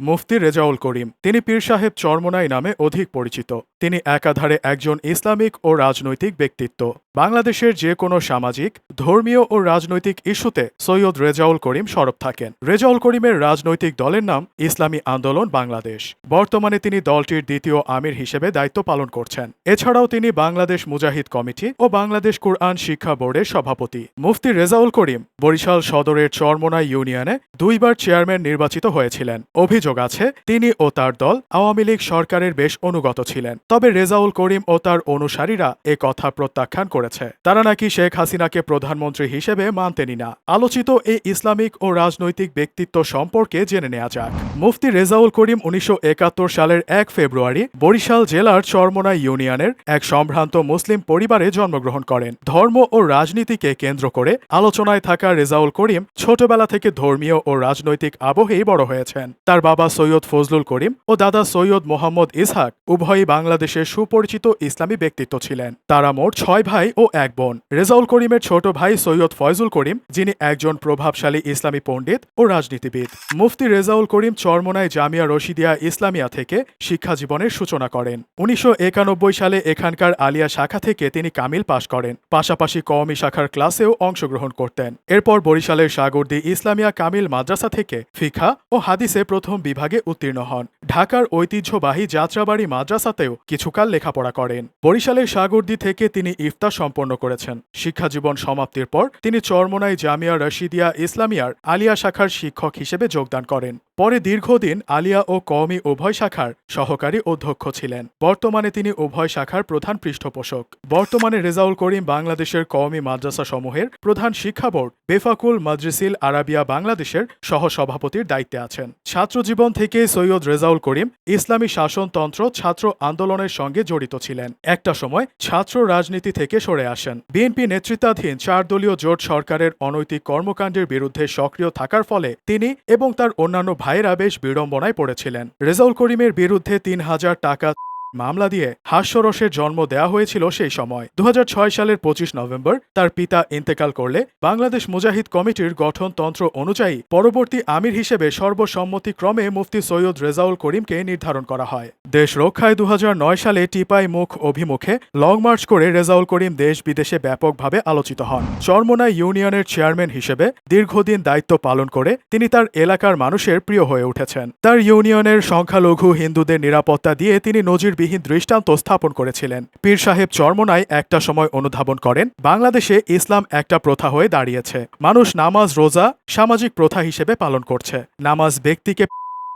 মুফতি রেজাউল করিম, তিনি পীর সাহেব চরমোনাই নামে অধিক পরিচিত। তিনি একাধারে একজন ইসলামিক ও রাজনৈতিক ব্যক্তিত্ব। বাংলাদেশের যে কোনো সামাজিক, ধর্মীয় ও রাজনৈতিক ইস্যুতে সৈয়দ রেজাউল করিম সরব থাকেন। রেজাউল করিমের রাজনৈতিক দলের নাম ইসলামী আন্দোলন বাংলাদেশ। বর্তমানে তিনি দলটির দ্বিতীয় আমির হিসেবে দায়িত্ব পালন করছেন। এছাড়াও তিনি বাংলাদেশ মুজাহিদ কমিটি ও বাংলাদেশ কুরআন শিক্ষা বোর্ডের সভাপতি। মুফতি রেজাউল করিম বরিশাল সদরের চরমোনা ইউনিয়নে দুইবার চেয়ারম্যান নির্বাচিত হয়েছিলেন। অভিযোগ আছে, তিনি ও তার দল আওয়ামী লীগ সরকারের বেশ অনুগত ছিলেন। তবে রেজাউল করিম ও তার অনুসারীরা এ কথা প্রত্যাখ্যান করেছে। তারা নাকি শেখ হাসিনাকে প্রধানমন্ত্রী হিসেবে মানতেনই না আলোচিত এই ইসলামিক ও রাজনৈতিক ব্যক্তিত্ব সম্পর্কে জেনে নেওয়া যাক। মুফতি রেজাউল করিম উনিশশো একাত্তর সালের এক ফেব্রুয়ারি বরিশাল জেলার চরমনাই ইউনিয়নের এক সম্ভ্রান্ত মুসলিম পরিবারে জন্মগ্রহণ করেন। ধর্ম ও রাজনীতিকে কেন্দ্র করে আলোচনায় থাকা রেজাউল করিম ছোটবেলা থেকে ধর্মীয় ও রাজনৈতিক আবহেই বড় হয়েছেন। তার বাবা সৈয়দ ফজলুল করিম ও দাদা সৈয়দ মোহাম্মদ ইসহাক উভয়ই বাংলাদেশের সুপরিচিত ইসলামী ব্যক্তিত্ব ছিলেন। তারা মোট ছয় ভাই ও এক বোন। রেজাউল করিমের ছোট ভাই সৈয়দ ফয়জুল করিম, যিনি একজন প্রভাবশালী ইসলামী পণ্ডিত ও রাজনীতিবিদ। মুফতি রেজাউল করিম চরমনায় জামিয়া রশিদিয়া ইসলামিয়া থেকে শিক্ষা জীবনের সূচনা করেন। উনিশশো একানব্বই সালে এখানকার আলিয়া শাখা থেকে তিনি কামিল পাশ করেন। পাশাপাশি কওমি শাখার ক্লাসেও অংশগ্রহণ করতেন। এরপর বরিশালের সাগরদি ইসলামিয়া কামিল মাদ্রাসা থেকে ফিখা ও হাদিসে প্রথম বিভাগে উত্তীর্ণ হন। ঢাকার ঐতিহ্যবাহী যাত্রাবাড়ি মাদ্রাসাতেও কিছুকাল লেখাপড়া করেন। বরিশালের সাগরদি থেকে তিনি ইফতার সম্পন্ন করেছেন। শিক্ষাজীবন সমাপ্তির পর তিনি চরমোনাই জামিয়া রশিদিয়া ইসলামিয়ার আলিয়া শাখার শিক্ষক হিসেবে যোগদান করেন। পরে দীর্ঘদিন আলিয়া ও কওমি উভয় শাখার সহকারী অধ্যক্ষ ছিলেন। বর্তমানে তিনি উভয় শাখার প্রধান পৃষ্ঠপোষক। বর্তমানে রেজাউল করিম বাংলাদেশের কওমি মাদ্রাসা সমূহের প্রধান শিক্ষা বোর্ড, বেফাকুল মাদ্রিসিল আরাবিয়া বাংলাদেশের সহসভাপতির দায়িত্বে আছেন। ছাত্রজীবন থেকে সৈয়দ রেজাউল করিম ইসলামী শাসনতন্ত্র ছাত্র আন্দোলনের সঙ্গে জড়িত ছিলেন। একটা সময় ছাত্র রাজনীতি থেকে সরে আসেন। বিএনপি নেতৃত্বাধীন চার দলীয় জোট সরকারের অনৈতিক কর্মকাণ্ডের বিরুদ্ধে সক্রিয় থাকার ফলে তিনি এবং তার অন্যান্য ভাইয়েরা বেশ বিড়ম্বনায় পড়েছিলেন। রেজাউল করিমের বিরুদ্ধে তিন হাজার টাকা মামলা দিয়ে হাস্যরসের জন্ম দেয়া হয়েছিল সেই সময়। দু হাজার ছয় সালের পঁচিশ নভেম্বর তার পিতা ইন্তেকাল করলে বাংলাদেশ মুজাহিদ কমিটির গঠনতন্ত্র অনুযায়ী পরবর্তী আমির হিসেবে সর্বসম্মতিক্রমে মুফতি সৈয়দ রেজাউল করিমকে নির্ধারণ করা হয়। দেশ রক্ষায় দু হাজার নয় সালে টিপাই মুখ অভিমুখে লং মার্চ করে রেজাউল করিম দেশ বিদেশে ব্যাপকভাবে আলোচিত হন। চরমোনা ইউনিয়নের চেয়ারম্যান হিসেবে দীর্ঘদিন দায়িত্ব পালন করে তিনি তার এলাকার মানুষের প্রিয় হয়ে উঠেছেন। তার ইউনিয়নের সংখ্যালঘু হিন্দুদের নিরাপত্তা দিয়ে তিনি নজিরবিহীন দৃষ্টান্ত স্থাপন করেছিলেন। পীর সাহেব চর্মনায় একটা সময় অনুধাবন করেন, বাংলাদেশে ইসলাম একটা প্রথা হয়ে দাঁড়িয়েছে। মানুষ নামাজ, রোজা সামাজিক প্রথা হিসেবে পালন করছে। নামাজ ব্যক্তিকে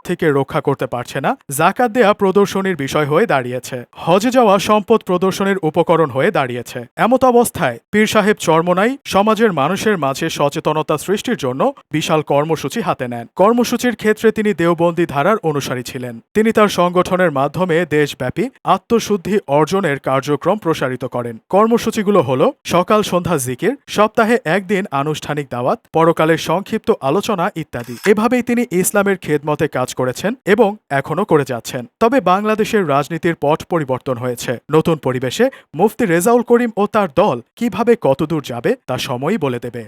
থেকে রক্ষা করতে পারছে না, জাকাত দেয়া প্রদর্শনীর বিষয় হয়ে দাঁড়িয়েছে। হজে যাওয়া সম্পদ প্রদর্শনের উপকরণ হয়ে দাঁড়িয়েছে। এমত অবস্থায় পীর সাহেব চরমনাই সমাজের মানুষের মাঝে সচেতনতা সৃষ্টির জন্য বিশাল কর্মসূচি হাতে নেন। কর্মসূচির ক্ষেত্রে তিনি দেওবন্দি ধারার অনুসারী ছিলেন। তিনি তার সংগঠনের মাধ্যমে দেশব্যাপী আত্মশুদ্ধি অর্জনের কার্যক্রম প্রসারিত করেন। কর্মসূচিগুলো হল, সকাল সন্ধ্যা জিকির, সপ্তাহে একদিন আনুষ্ঠানিক দাওয়াত, পরকালের সংক্ষিপ্ত আলোচনা ইত্যাদি। এভাবেই তিনি ইসলামের খেদমতে কাজ করেছেন এবং এখনও করে যাচ্ছেন। তবে বাংলাদেশের রাজনীতির পথ পরিবর্তন হয়েছে। নতুন পরিবেশে মুফতি রেজাউল করিম ও তার দল কীভাবে কতদূর যাবে তা সময়ই বলে দেবে।